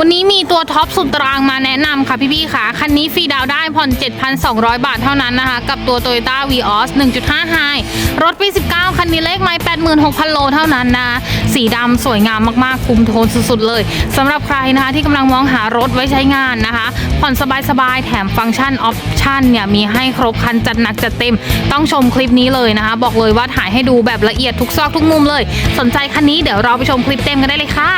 วันนี้มีตัวท็อปสุดตารางมาแนะนำค่ะพี่ๆค่ะ คันนี้ฟรีดาวได้ผ่อน 7,200 บาทเท่านั้นนะคะ กับตัว Toyota Vios 1.5 High รถปี 19 คันนี้เลขไม้86,000 โลเท่านั้นนะ สีดำสวยงามมากๆ คุมโทนสุดๆเลยสำหรับใครนะคะที่กำลังมองหารถไว้ใช้งานนะคะ ผ่อนสบายๆ แถมฟังก์ชันออปชันเนี่ยมีให้ครบคันจัดหนักจัดเต็ม ต้องชมคลิปนี้เลยนะคะ บอกเลยว่าถ่ายให้ดูแบบละเอียดทุกซอกทุกมุมเลย สนใจคันนี้เดี๋ยวเราไปชมคลิปเต็มกันได้เลยค่ะ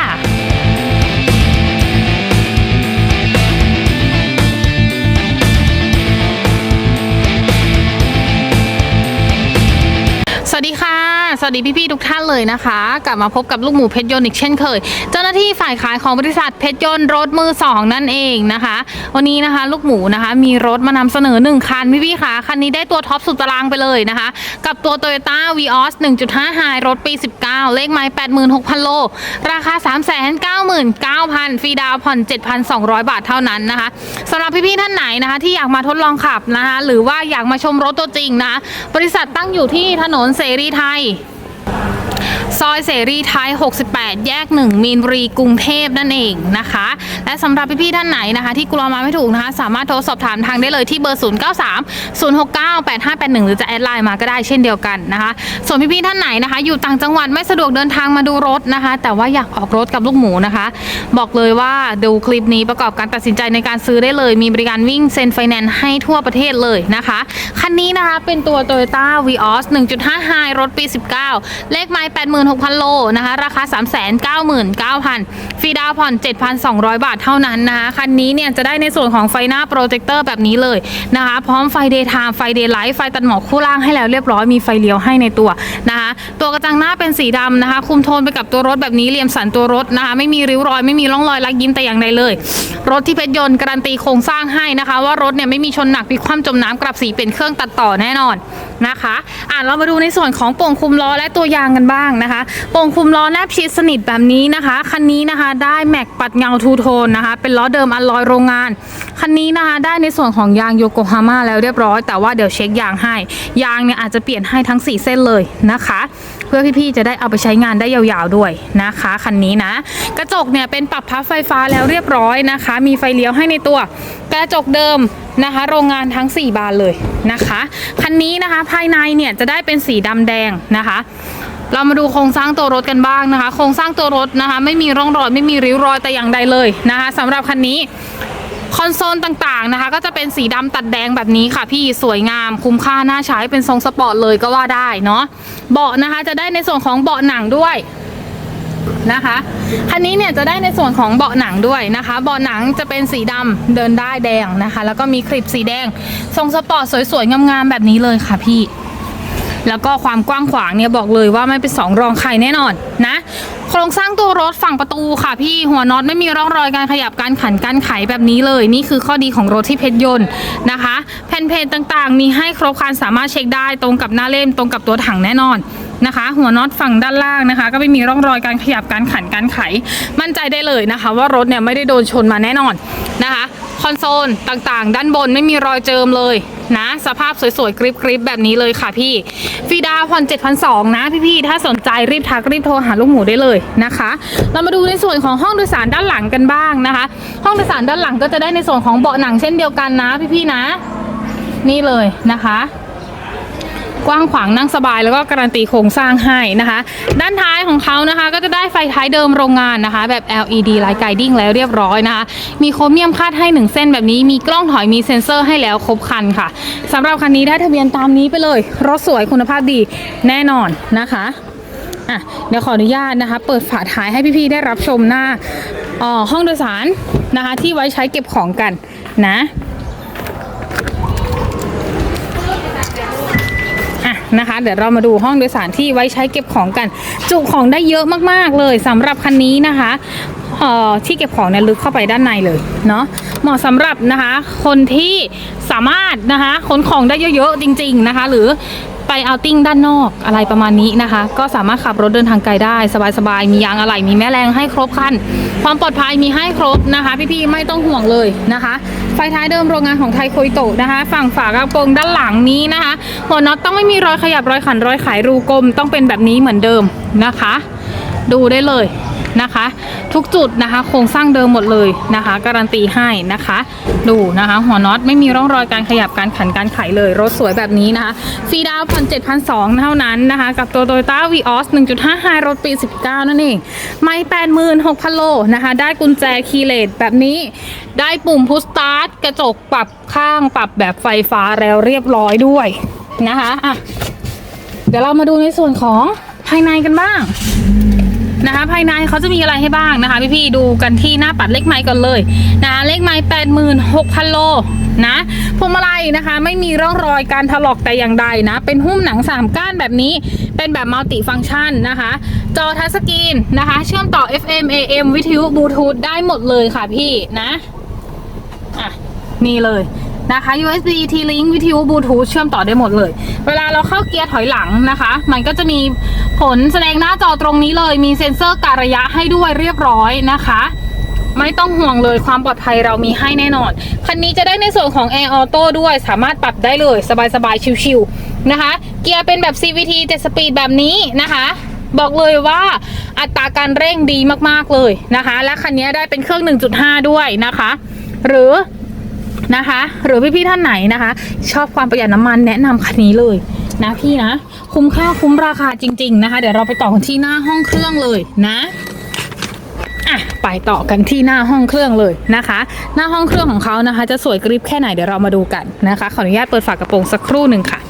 วัสดีพี่ๆทุกท่านเลยนะคะ กลับมาพบกับลูกหมูเพชรยนต์อีกเช่นเคย เจ้าหน้าที่ฝ่ายขายของบริษัทเพชรยนต์รถมือสองนั่นเองนะคะ วันนี้นะคะ ลูกหมูนะคะ มีรถมานำเสนอหนึ่งคันพี่ๆค่ะคันนี้ได้ตัวท็อปสุดตารางไปเลยนะคะ กับตัว Toyota Vios 1.5 High รถปี 19 เลขไม้86,000 โล ราคา 399,000ฟรีดาวน์ผ่อน 7,200 บาทเท่านั้นนะคะสำหรับพี่ๆท่านไหนนะคะ ที่อยากมาทดลองขับนะคะหรือว่าอยากมาชมรถตัวจริงนะะบริษัทตั้งอยู่ที่ถนนเสรีไทย ซอยเสรีไทย 68 แยก 1 มีนบุรีกรุงเทพนั่นเองนะคะ และสำหรับพี่ๆท่านไหนนะคะ ที่กลัวมาไม่ถูกนะคะ สามารถโทรสอบถามทางได้เลยที่เบอร์ 093 069 8581 หรือจะแอดไลน์มาก็ได้เช่นเดียวกันนะคะ ส่วนพี่ๆท่านไหนนะคะ อยู่ต่างจังหวัดไม่สะดวกเดินทางมาดูรถนะคะ แต่ว่าอยากออกรถกับลูกหมูนะคะ บอกเลยว่าดูคลิปนี้ประกอบการตัดสินใจในการซื้อได้เลย มีบริการวิ่งเซ็นไฟแนนซ์ให้ทั่วประเทศเลยนะคะ คันนี้นะคะเป็นตัว Toyota Vios 1.5 High รถปี 19 เลขไม้6,000 โลนะคะ ราคา 399,000 ฟรีดาวผ่อน 7,200 บาทเท่านั้นนะคะ คันนี้เนี่ยจะได้ในส่วนของไฟหน้าโปรเจคเตอร์แบบนี้เลยนะคะ พร้อมไฟ Daytime ไฟ Daylight ไฟตัดหมอกคู่ล่างให้แล้วเรียบร้อยมีไฟเลี้ยวให้ในตัวนะคะ ตัวกระจังหน้าเป็นสีดำนะคะ คุมโทนไปกับตัวรถแบบนี้เหลี่ยมสันตัวรถนะคะ ไม่มีริ้วรอยไม่มีร่องรอยลักยิ้มแต่อย่างใดเลย รถที่เพชรยนต์การันตีโครงสร้างให้นะคะ ว่ารถเนี่ยไม่มีชนหนักพลิกคว่ำจมน้ำกลับสีเป็นเครื่องตัดต่อแน่นอน นะคะอะเรามาดูในส่วนของโป่งคุมล้อและตัวยางกันบ้างนะคะโป่งคุมล้อแนบชิดสนิทแบบนี้นะคะคันนี้นะคะได้แม็กปัดเงาทูโทนนะคะ เป็นล้อเดิมอัลลอยโรงงานคันนี้นะคะได้ในส่วนของยางโยโกฮาม่าแล้วเรียบร้อย แต่ว่าเดี๋ยวเช็คยางให้ ยางเนี่ยอาจจะเปลี่ยนให้ทั้ง 4 เส้นเลยนะคะ เพื่อพี่ๆจะได้เอาไปใช้งานได้ยาวๆด้วยนะคะคันนี้นะ กระจกเนี่ยเป็นปรับพับไฟฟ้าแล้วเรียบร้อยนะคะ มีไฟเลี้ยวให้ในตัว กระจกเดิมนะคะ โรงงานทั้ง 4 บานเลยนะคะคันนี้นะคะภายในเนี่ยจะได้เป็นสีดำแดงนะคะเรามาดูโครงสร้างตัวรถกันบ้างนะคะ โครงสร้างตัวรถนะคะ ไม่มีร่องรอยไม่มีริ้วรอยแต่อย่างใดเลยนะคะสำหรับคันนี้ คอนโซลต่างๆนะคะ ก็จะเป็นสีดำตัดแดงแบบนี้ค่ะ พี่สวยงามคุ้มค่าน่าใช้เป็นทรงสปอร์ตเลยก็ว่าได้เนาะเบาะนะคะจะได้ในส่วนของเบาะหนังด้วยนะคะคันนี้เนี่ยจะได้ในส่วนของเบาะหนังด้วยนะคะ เบาะหนังจะเป็นสีดำเดินได้แดงนะคะ แล้วก็มีคลิปสีแดง ทรงสปอร์ตสวยๆงามๆแบบนี้เลยค่ะพี่ แล้วก็ความกว้างขวางเนี่ยบอกเลยว่าไม่เป็นสองรองใครแน่นอนนะ โครงสร้างตัวรถฝั่งประตูค่ะ พี่หัวน็อตไม่มีร่องรอยการขยับการขันการไขแบบนี้เลย นี่คือข้อดีของรถที่เพชรยนต์นะคะ แผ่นเพจต่างๆ มีให้ครบครันสามารถเช็คได้ตรงกับหน้าเล่มตรงกับตัวถังแน่นอน นะคะ หัวน็อตฝั่งด้านล่างนะคะ ก็ไม่มีร่องรอยการขยับการขันการไข มั่นใจได้เลยนะคะ ว่ารถเนี่ยไม่ได้โดนชนมาแน่นอนนะคะคอนโซลต่างๆ ด้านบนไม่มีรอยเจิมเลยนะ สภาพสวยๆ กริบๆ แบบนี้เลยค่ะพี่ฟีดาวน์ผ่อน7,200 นะพี่ๆ ถ้าสนใจรีบทักรีบโทรหาลูกหมูได้เลยนะคะ เรามาดูในส่วนของห้องโดยสารด้านหลังกันบ้างนะคะ ห้องโดยสารด้านหลังก็จะได้ในส่วนของเบาะหนังเช่นเดียวกันนะพี่ๆ นะ นี่เลยนะคะ กว้างขวางนั่งสบายแล้วก็การันตีโครงสร้างให้นะคะ ด้านท้ายของเขานะคะ ก็จะได้ไฟท้ายเดิมโรงงานนะคะ แบบ LED Light Guiding แล้วเรียบร้อยนะคะ มีโครเมียมคาดให้ 1 เส้นแบบนี้มีกล้องถอยมีเซ็นเซอร์ให้แล้วครบคันค่ะสำหรับคันนี้ได้ทะเบียนตามนี้ไปเลย รถสวยคุณภาพดีแน่นอนนะคะอะเดี๋ยวขออนุญาตนะคะ เปิดฝาท้ายให้พี่ๆได้รับชมหน้าออห้องโดยสารนะคะ ที่ไว้ใช้เก็บของกันนะ นะคะ เดี๋ยวเรามาดูห้องโดยสารที่ไว้ใช้เก็บของกัน จุของได้เยอะมากๆเลยสำหรับคันนี้นะคะเอ่อที่เก็บของเนี่ยลึกเข้าไปด้านในเลยเนาะเหมาะสำหรับนะคะคนที่สามารถนะคะขนของได้เยอะๆจริง ๆนะคะ หรือไปเอาท์ติ้งด้านนอกอะไรประมาณนี้นะคะ ก็สามารถขับรถเดินทางไกลได้ สบายๆ มียางอะไหล่มีแม่แรงให้ครบคัน ความปลอดภัยมีให้ครบนะคะ พี่ๆ ไม่ต้องห่วงเลยนะคะ ไฟท้ายเดิมโรงงานของไทยโคยโตะนะคะ ฝั่งฝากระโปรงด้านหลังนี้นะคะหัวน็อตต้องไม่มีรอยขยับรอยขันรอยขายรูกลมต้องเป็นแบบนี้เหมือนเดิมนะคะ ดูได้เลย นะคะ ทุกจุดนะคะ โครงสร้างเดิมหมดเลยนะคะ การันตีให้นะคะ ดูนะคะ หัวน็อตไม่มีร่องรอยการขยับการขันการไขเลย รถสวยแบบนี้นะคะฟรีดาวน์ผ่อน7,200เท่านั้นนะคะ กับตัว Toyota Vios 1.5 High รถปี 19 นั่นเอง ไม่ 86,000 โลนะคะ ได้กุญแจคีย์เลสแบบนี้ ได้ปุ่มพุชสตาร์ทกระจกปรับข้างปรับแบบไฟฟ้าแล้วเรียบร้อยด้วยนะคะอะเดี๋ยวเรามาดูในส่วนของภายในกันบ้าง นะคะ ภายในเขาจะมีอะไรให้บ้างนะคะ พี่ๆดูกันที่หน้าปัดเลขไม้ก่อนเลยนะเลขไม้แปดหมื่นหกพันโลนะพวงมาลัยนะคะ ไม่มีร่องรอยการถลอกแต่อย่างใดนะ เป็นหุ้มหนังสามก้านแบบนี้เป็นแบบมัลติฟังก์ชันนะคะ จอทัชสกรีนนะคะ เชื่อมต่อ FM AM วิทยุบลูทูธได้หมดเลยค่ะพี่นะอะนี่เลย นะคะ USB T-Link วิทยุบลูทูธเชื่อมต่อได้หมดเลย เวลาเราเข้าเกียร์ถอยหลังนะคะ มันก็จะมีผลแสดงหน้าจอตรงนี้เลย มีเซ็นเซอร์การระยะให้ด้วยเรียบร้อยนะคะ ไม่ต้องห่วงเลยความปลอดภัยเรามีให้แน่นอน คันนี้จะได้ในส่วนของ Air Auto ด้วยสามารถปรับได้เลย สบายๆ ชิวๆนะคะ เกียร์เป็นแบบ CVT 7สปีดแบบนี้นะคะบอกเลยว่าอัตราการเร่งดีมากๆเลยนะคะ และคันนี้ได้เป็นเครื่อง 1.5 ด้วยนะคะ หรือ นะคะ หรือพี่ๆท่านไหนนะคะ ชอบความประหยัดน้ำมันแนะนำคันนี้เลยนะพี่นะ คุ้มค่าคุ้มราคาจริง ๆ นะคะ เดี๋ยวเราไปต่อกันที่หน้าห้องเครื่องเลยนะอะไปต่อกันที่หน้าห้องเครื่องเลยนะคะ หน้าห้องเครื่องของเขานะคะ จะสวยกริบแค่ไหนเดี๋ยวเรามาดูกันนะคะขออนุญาตเปิดฝากระโปรงสักครู่หนึ่งค่ะ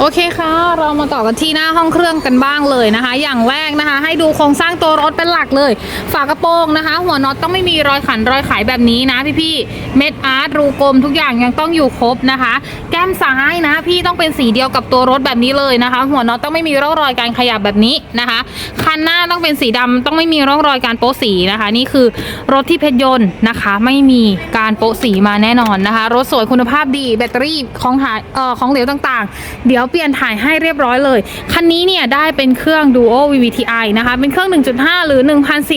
โอเคค่ะ เรามาต่อกันที่หน้าห้องเครื่องกันบ้างเลยนะคะ อย่างแรกนะคะ ให้ดูโครงสร้างตัวรถเป็นหลักเลย ฝากระโปรงนะคะ หัวน็อตต้องไม่มีรอยขันรอยไขแบบนี้นะพี่ๆเม็ดอาร์ตรูกลมทุกอย่างยังต้องอยู่ครบนะคะ แก้มซ้ายนะ พี่ต้องเป็นสีเดียวกับตัวรถแบบนี้เลยนะคะ หัวน็อตต้องไม่มีร่องรอยการขยับแบบนี้นะคะคันหน้าต้องเป็นสีดำต้องไม่มีร่องรอยการโป๊สีนะคะ นี่คือรถที่เพชรยนต์นะคะ ไม่มีการโป๊สีมาแน่นอนนะคะ รถสวยคุณภาพดีแบตเตอรี่ของถ่ายเอ่อของเหลวต่างๆ เดี๋ยวเปลี่ยนถ่ายให้เรียบร้อยเลย คันนี้เนี่ยได้เป็นเครื่อง Duo VVTi นะคะ เป็นเครื่อง 1.5 หรือ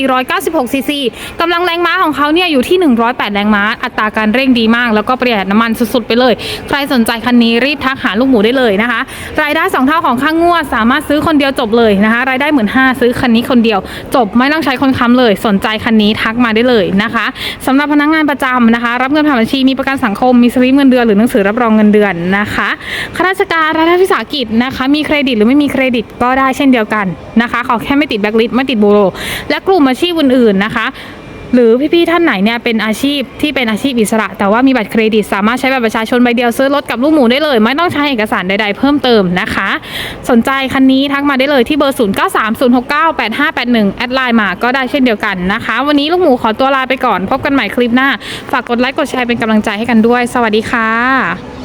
1,496 ซีซีกำลังแรงม้าของเขาเนี่ยอยู่ที่ 108 แรงม้า อัตราการเร่งดีมาก แล้วก็ประหยัดน้ำมันสุดๆ ไปเลย ใครสนใจคันนี้รีบทักหาลูกหมูได้เลยนะคะ รายได้ 2 เท่าของค่างวด สามารถซื้อคนเดียวจบเลยนะคะ รายได้หมื่นห้าซื้อคันนี้คนเดียว จบไม่ต้องใช้คนค้ำเลย สนใจคันนี้ทักมาได้เลยนะคะสำหรับพนักงานประจำนะคะ รับเงินผ่านบัญชีมีประกันสังคมมีสลิปเงินเดือนหรือหนังสือรับรองเงินเดือนนะคะข้าราชการรัฐวิสาหกิจนะคะ มีเครดิตหรือไม่มีเครดิตก็ได้เช่นเดียวกันนะคะขอแค่ไม่ติดแบล็คลิสต์ไม่ติดบูโรและกลุ่มอาชีพอื่นๆนะคะหรือพี่ๆท่านไหนเนี่ยเป็นอาชีพที่เป็นอาชีพอิสระ แต่ว่ามีบัตรเครดิต สามารถใช้บัตรประชาชนใบเดียวซื้อรถกับลูกหมูได้เลย ไม่ต้องใช้เอกสารใดๆเพิ่มเติมนะคะ สนใจคันนี้ทักมาได้เลยที่เบอร์ 0 9 3 0 6 9 8 5 8 1 แอดไลน์มาก็ได้เช่นเดียวกันนะคะ วันนี้ลูกหมูขอตัวลาไปก่อน พบกันใหม่คลิปหน้า ฝากกดไลค์กดแชร์เป็นกำลังใจให้กันด้วย สวัสดีค่ะ